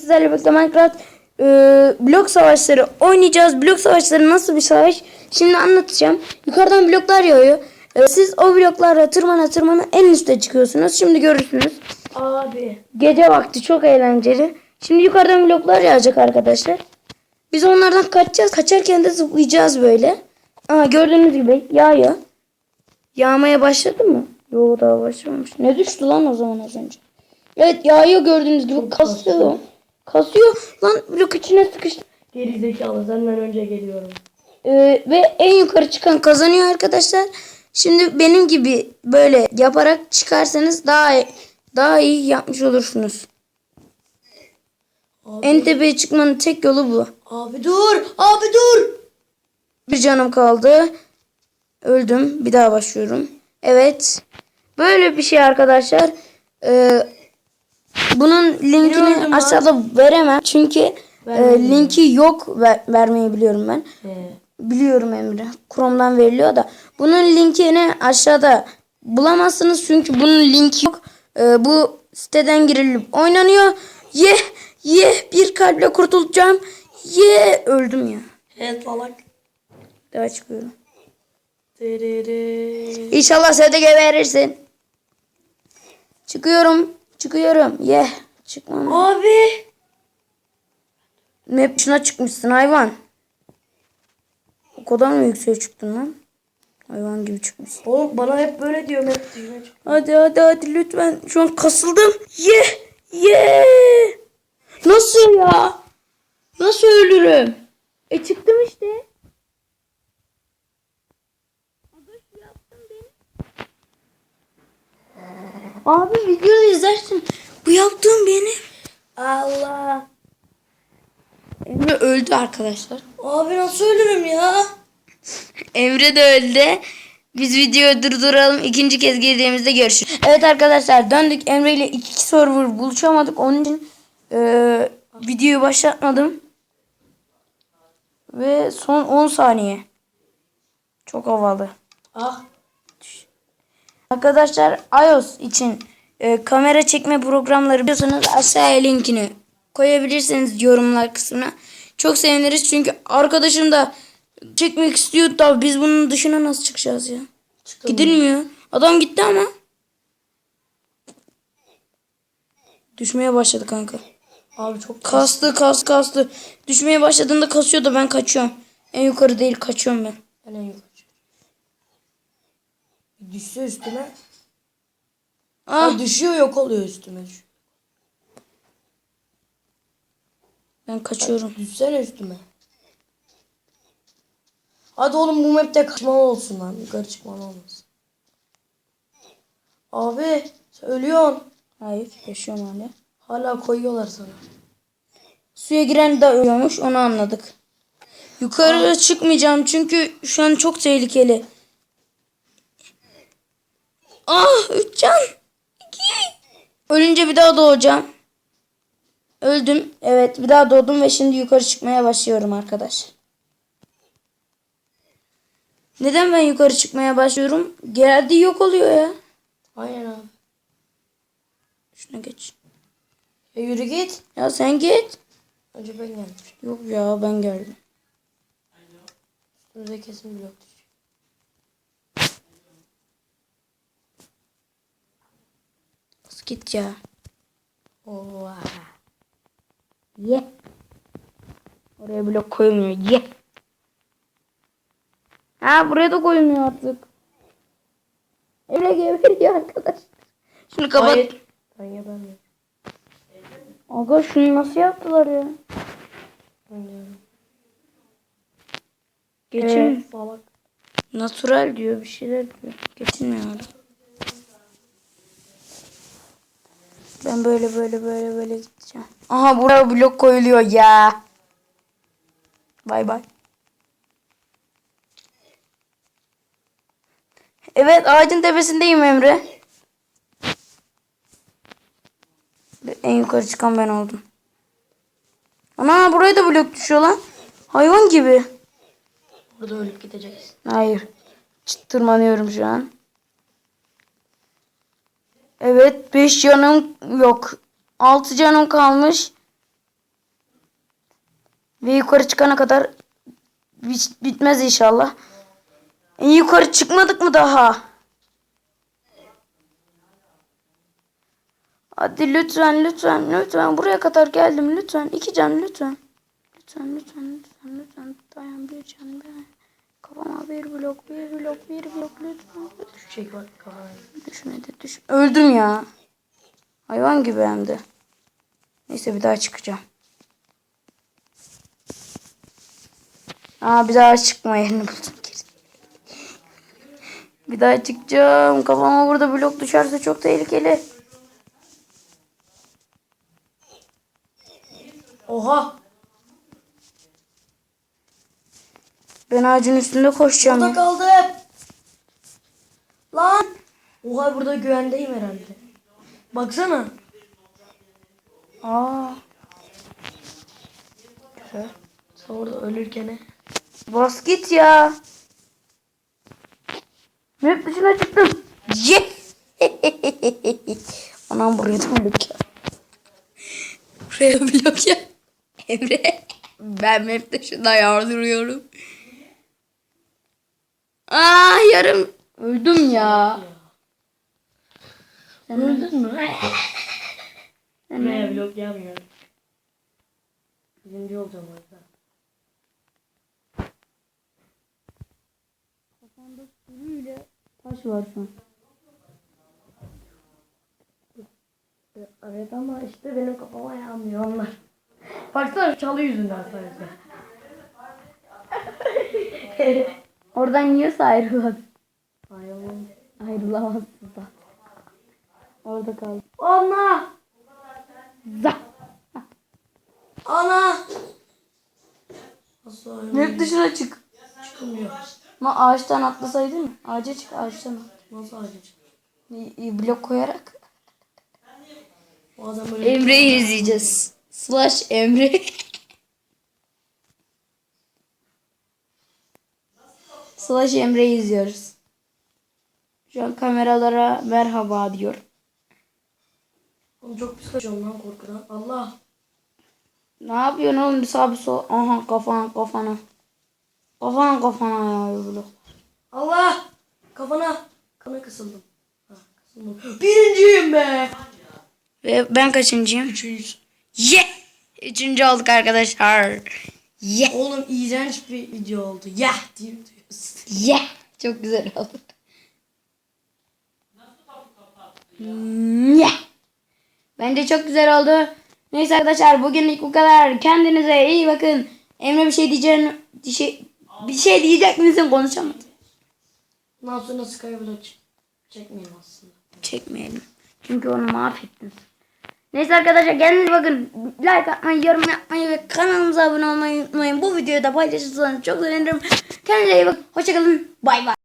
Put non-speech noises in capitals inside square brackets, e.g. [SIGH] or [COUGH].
Sizlerle birlikte Minecraft e, blok savaşları oynayacağız. Blok savaşları nasıl bir savaş? Şimdi anlatacağım. Yukarıdan bloklar yağıyor. E, siz o bloklarla tırmana tırmana en üste çıkıyorsunuz. Şimdi görürsünüz. Abi. Gece vakti çok eğlenceli. Şimdi yukarıdan bloklar yağacak arkadaşlar. Biz onlardan kaçacağız. Kaçarken de zıplayacağız böyle. Aa, gördüğünüz gibi yağıyor. Yağmaya başladı mı? Yok daha başlamamış. Ne düştü lan o zaman az önce? Evet yağıyor gördüğünüz gibi kasıyor. Kasıyor. Lan blok içine sıkıştı. Geri zekalı senden önce geliyorum. Ee, ve en yukarı çıkan kazanıyor arkadaşlar. Şimdi benim gibi böyle yaparak çıkarsanız daha daha iyi yapmış olursunuz. Abi. En tepeye çıkmanın tek yolu bu. Abi dur. Abi dur. Bir canım kaldı. Öldüm. Bir daha başlıyorum. Evet. Böyle bir şey arkadaşlar. Ee, bunun linkini öldüm lan. aşağıda veremem. Çünkü e, linki yok. Ver- vermeyi biliyorum ben. He. Biliyorum Emre. Chrome'dan veriliyor da. Bunun linkini aşağıda bulamazsınız. Çünkü bunun linki yok. Ee, bu siteden girilip oynanıyor. Ye ye bir kalple kurtulacağım. Ye öldüm ya. He salak. Daha çıkıyorum. Terere. İnşallah sen de geberirsin. Çıkıyorum. Çıkıyorum. Ye. Çıkmam. Abi. Map şuna çıkmışsın hayvan. O kadar mı yükseğe çıktın lan? Hayvan gibi çıkmışsın. Oğlum bana hep böyle diyor hep dışına çık. Hadi hadi hadi lütfen. Şu an kasıldım. Ye. Ye. Nasıl ya? Nasıl ölürüm? E çıktım işte. Abi videoda izlersin. Bu yaptığım benim. Allah. Emre öldü arkadaşlar. Abi nasıl ölürüm ya? Emre de öldü. Biz videoyu durduralım. İkinci kez girdiğimizde görüşürüz. Evet arkadaşlar döndük. Emre ile iki server buluşamadık. Onun için e, videoyu başlatmadım. Ve son 10 saniye. Çok havalı. Ah. Arkadaşlar iOS için e, kamera çekme programları biliyorsanız aşağıya linkini koyabilirsiniz yorumlar kısmına. Çok seviniriz çünkü arkadaşım da çekmek istiyor da biz bunun dışına nasıl çıkacağız ya? Çıktım. Gidilmiyor. Adam gitti ama. Düşmeye başladı kanka. Abi çok Kastı kastı kastı. Düşmeye başladığında kasıyor da ben kaçıyorum. En yukarı değil kaçıyorum ben. Ben en yukarı. Düşse üstüme. Ah Ha, düşüyor yok oluyor üstüme. ben kaçıyorum. Düşsene üstüme. Hadi oğlum bu map'te kaçmalı olsun lan. Yukarı çıkmalı olmasın. Abi sen ölüyorsun. Hayır yaşıyorum hala. Hala koyuyorlar sana. Suya giren de ölüyormuş onu anladık. Yukarı çıkmayacağım çünkü şu an çok tehlikeli. Ah üç can. İki. Ölünce bir daha doğacağım. Öldüm. Evet bir daha doğdum ve şimdi yukarı çıkmaya başlıyorum arkadaş. Neden ben yukarı çıkmaya başlıyorum? Geldiği yok oluyor ya. Aynen abi. Şuna geç. E yürü git. Ya sen git. Önce ben geldim. Yok ya ben geldim. Üstümüze kesin blok düşüyor. Bas git ya. Oha. Ye. Oraya blok koymuyor. Ye. Ha buraya da koymuyor artık. Öyle geberiyor arkadaş. Şunu kapat. Hayır. Ben gebemiyorum. Aga şunu nasıl yaptılar ya? Geçin. Ee, salak. Natural diyor bir şeyler diyor. Geçilmiyor orada. Ben böyle böyle böyle böyle gideceğim. Aha buraya blok koyuluyor ya. Bay bay. Evet ağacın tepesindeyim Emre. En yukarı çıkan ben oldum. Ana buraya da blok düşüyor lan. Hayvan gibi. Burada ölüp gideceksin. Hayır. Çıt tırmanıyorum şu an. Evet 5 canım yok. 6 canım kalmış. Ve yukarı çıkana kadar bit- bitmez inşallah. En yukarı çıkmadık mı daha? Hadi lütfen lütfen lütfen buraya kadar geldim lütfen iki can lütfen. Lütfen lütfen lütfen lütfen dayan bir can bir. Kafama bir blok bir blok bir blok lütfen. Düşecek bak kafana. Düşmedi düş. Öldüm ya. Hayvan gibi hem de. Neyse bir daha çıkacağım. Aa bir daha çıkma yerini buldum. Bir daha çıkacağım. Kafama burada blok düşerse çok tehlikeli. Oha. Ben ağacın üstünde koşacağım. Burada kaldım. Lan. Oha burada güvendeyim herhalde. Baksana. Aa, Güzel. Sen orada ölürken. bas git ya. Map dışına çıktım. [LAUGHS] Anam buraya da blok ya. Buraya blok ya. Emre. Ben map dışında yardırıyorum. Aa yarım. Öldüm ya. Sen öldün mü? Ne vlog yapmıyorum. Birinci olacağım orada. Taş var şu an. Evet ama işte benim kafama yağmıyor onlar. Baksana çalı yüzünden sadece. [LAUGHS] Oradan yiyorsa ayrılamaz. Ay oğlum. Ayrılamazsın da. Orada kal. Ana! Za. Ana! Map dışına çık. Çıkmıyor. Ama ağaçtan atlasaydın mı? Ağaca çık ağaçtan. at. Nasıl? İyi- iyi, Blok koyarak. O adam böyle Emre'yi izleyeceğiz. Slash Emre. [LAUGHS] Slash Emre'yi izliyoruz. Şu an kameralara merhaba diyor. Oğlum çok pis kaçıyorum lan korkudan. Allah! Ne yapıyorsun oğlum sağ bir sol. Aha kafana kafana. Kafana kafana ya blok. Allah! Kafana! Kana kısıldım. Ha, kısıldım. Birinciyim be! Ve ben kaçıncıyım? Üçüncü. Ye! Üçüncü olduk arkadaşlar. Ye! Oğlum iğrenç bir video oldu. Ya diye diyorsun. [LAUGHS] Ye! Çok güzel oldu. Ye! Bence çok güzel oldu. Neyse arkadaşlar bugünlük bu kadar. Kendinize iyi bakın. Emre bir şey diyeceğin bir şey bir şey diyecek misin konuşamadım. Yaptın nasıl kaybedecek? Çekmeyeyim aslında. Çekmeyelim. Çünkü onu mahvettin. Neyse arkadaşlar kendinize bakın. Like atmayı, yorum yapmayı ve kanalımıza abone olmayı unutmayın. Bu videoyu da paylaşırsanız çok sevinirim. Kendinize iyi bakın. Hoşçakalın. Bay bay.